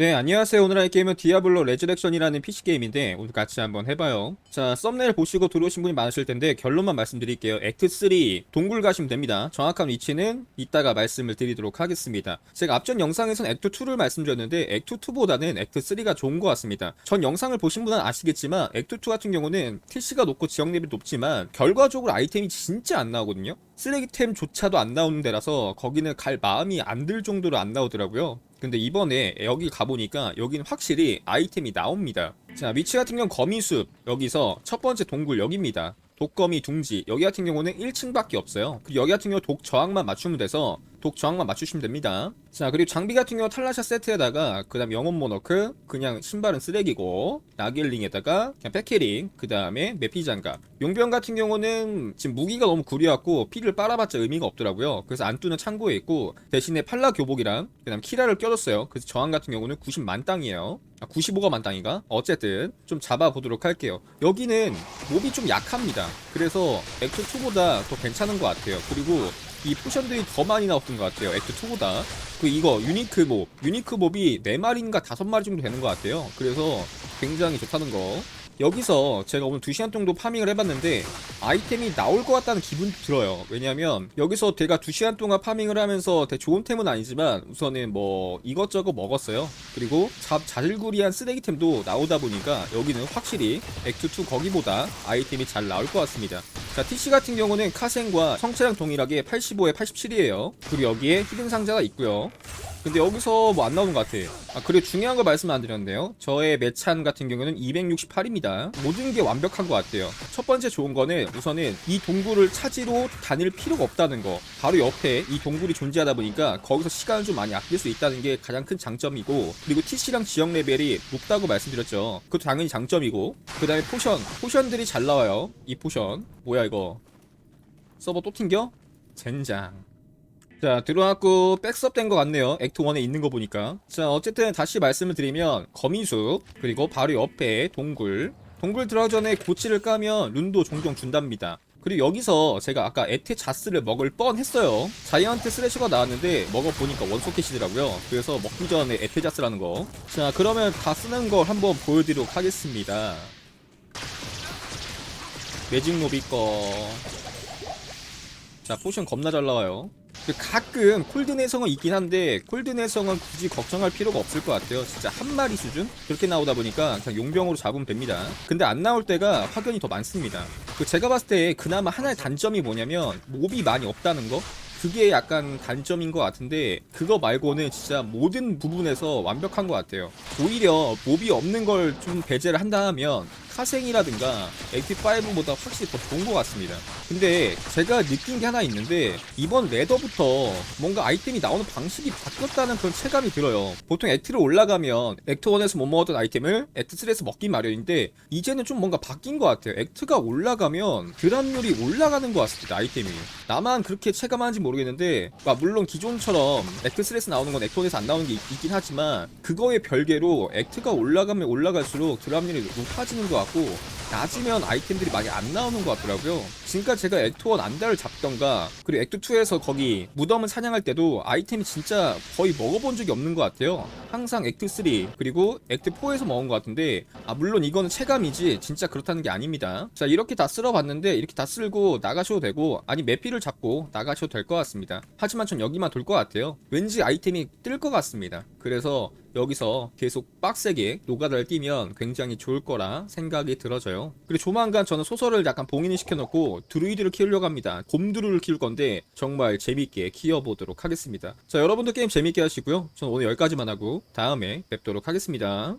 네, 안녕하세요. 오늘 할 게임은 디아블로 레즈렉션이라는 PC게임인데 오늘 같이 한번 해봐요. 자, 썸네일 보시고 들어오신 분이 많으실 텐데 결론만 말씀드릴게요. 액트3 동굴 가시면 됩니다. 정확한 위치는 이따가 말씀을 드리도록 하겠습니다. 제가 앞전 영상에서는 액트2를 말씀드렸는데 액트2보다는 액트3가 좋은 것 같습니다. 전 영상을 보신 분은 아시겠지만 액트2 같은 경우는 TC가 높고 지역 레벨이 높지만 결과적으로 아이템이 진짜 안 나오거든요. 쓰레기템조차도 안 나오는 데라서 거기는 갈 마음이 안 들 정도로 안 나오더라고요. 근데 이번에 여기 가보니까 여기는 확실히 아이템이 나옵니다. 자, 위치 같은 경우는 거미숲. 여기서 첫 번째 동굴 여기입니다. 독거미 둥지. 여기 같은 경우는 1층밖에 없어요. 그리고 여기 같은 경우 독 저항만 맞추면 돼서 독 저항만 맞추시면 됩니다. 자, 그리고 장비 같은 경우 탈라샷 세트에다가 그 다음 영혼 모너크, 그냥 신발은 쓰레기고, 나길링에다가 그냥 백캐링, 그 다음에 메피 장갑. 용병 같은 경우는 지금 무기가 너무 구려갖고 피를 빨아봤자 의미가 없더라고요. 그래서 안뚜는 창고에 있고, 대신에 팔라 교복이랑 그 다음 키라를 껴줬어요. 그래서 저항 같은 경우는 90만 땅이에요. 아, 95가 만땅인가? 어쨌든 좀 잡아보도록 할게요. 여기는 몹이 좀 약합니다. 그래서 액트 2보다 더 괜찮은 것 같아요. 그리고 이 포션들이 더 많이 나왔던 것 같아요. 액트 2보다. 그 이거 유니크 몹, 유니크 몹이 4마리인가 5마리 정도 되는 것 같아요. 그래서 굉장히 좋다는 거. 여기서 제가 오늘 2시간 정도 파밍을 해봤는데 아이템이 나올 것 같다는 기분도 들어요. 왜냐면 여기서 제가 2시간 동안 파밍을 하면서 되게 좋은 템은 아니지만 우선은 뭐 이것저것 먹었어요. 그리고 잡 자질구리한 쓰레기템도 나오다 보니까 여기는 확실히 액트2 거기보다 아이템이 잘 나올 것 같습니다. 자, TC 같은 경우는 카센과 성체랑 동일하게 85에 87이에요. 그리고 여기에 히든 상자가 있고요. 근데 여기서 뭐 안 나오는 것 같아. 아, 그리고 중요한 거 말씀 안 드렸는데요. 저의 매찬 같은 경우는 268입니다. 모든 게 완벽한 것 같아요. 첫 번째 좋은 거는 우선은 이 동굴을 찾으러 다닐 필요가 없다는 거. 바로 옆에 이 동굴이 존재하다 보니까 거기서 시간을 좀 많이 아낄 수 있다는 게 가장 큰 장점이고, 그리고 TC랑 지역 레벨이 높다고 말씀드렸죠. 그것도 당연히 장점이고, 그 다음에 포션. 포션들이 잘 나와요. 이 포션. 뭐야, 이거. 서버 또 튕겨? 젠장. 자 들어왔고 백스업 된 것 같네요. 액트 1에 있는 거 보니까. 자 어쨌든 다시 말씀을 드리면 거미숲 그리고 바로 옆에 동굴. 동굴 들어가기 전에 고치를 까면 룬도 종종 준답니다. 그리고 여기서 제가 아까 에테 자스를 먹을 뻔 했어요. 자이언트 스레셔가 나왔는데 먹어보니까 원소켓이더라고요. 그래서 먹기 전에 에테 자스라는 거자 그러면 다 쓰는 걸 한번 보여드리도록 하겠습니다. 매직 모비 거자 포션 겁나 잘 나와요. 그 가끔 콜드 내성은 있긴 한데 콜드 내성은 굳이 걱정할 필요가 없을 것 같아요. 진짜 한 마리 수준 그렇게 나오다 보니까 그냥 용병으로 잡으면 됩니다. 근데 안 나올 때가 확연히 더 많습니다. 그 제가 봤을 때 그나마 하나의 단점이 뭐냐면 몹이 많이 없다는 거. 그게 약간 단점인 것 같은데 그거 말고는 진짜 모든 부분에서 완벽한 것 같아요. 오히려 몹이 없는 걸 좀 배제를 한다 하면 카생이라든가 AP5보다 확실히 더 좋은 것 같습니다. 근데 제가 느낀 게 하나 있는데 이번 레더부터 뭔가 아이템이 나오는 방식이 바뀌었다는 그런 체감이 들어요. 보통 액트를 올라가면 액트 1에서 못 먹었던 아이템을 액트 3에서 먹기 마련인데 이제는 좀 뭔가 바뀐 것 같아요. 액트가 올라가면 드랍률이 올라가는 것 같습니다. 아이템이. 나만 그렇게 체감하는지 모르겠는데 아, 물론 기존처럼 액트 3에서 나오는 건 액트 1에서 안 나오는 게 있, 있긴 하지만 그거에 별개로 액트가 올라가면 올라갈수록 드랍률이 높아지는 것 같고 낮으면 아이템들이 많이 안 나오는 것 같더라고요. 지금까지 제가 액트 1 안달을 잡던가 그리고 액트 2에서 거기 무덤을 사냥할 때도 아이템이 진짜 거의 먹어본 적이 없는 것 같아요. 항상 액트 3 그리고 액트 4에서 먹은 것 같은데 아 물론 이거는 체감이지 진짜 그렇다는 게 아닙니다. 자 이렇게 다 쓸어봤는데 이렇게 다 쓸고 나가셔도 되고 아니 매피를 잡고 나가셔도 될 것 같습니다. 하지만 전 여기만 돌 것 같아요. 왠지 아이템이 뜰 것 같습니다. 그래서 여기서 계속 빡세게 노가다를 뛰면 굉장히 좋을 거라 생각이 들어져요. 그리고 조만간 저는 소설을 약간 봉인을 시켜놓고 드루이드를 키우려고 합니다. 곰드루를 키울 건데 정말 재밌게 키워보도록 하겠습니다. 자 여러분도 게임 재밌게 하시고요. 저는 오늘 여기까지만 하고 다음에 뵙도록 하겠습니다.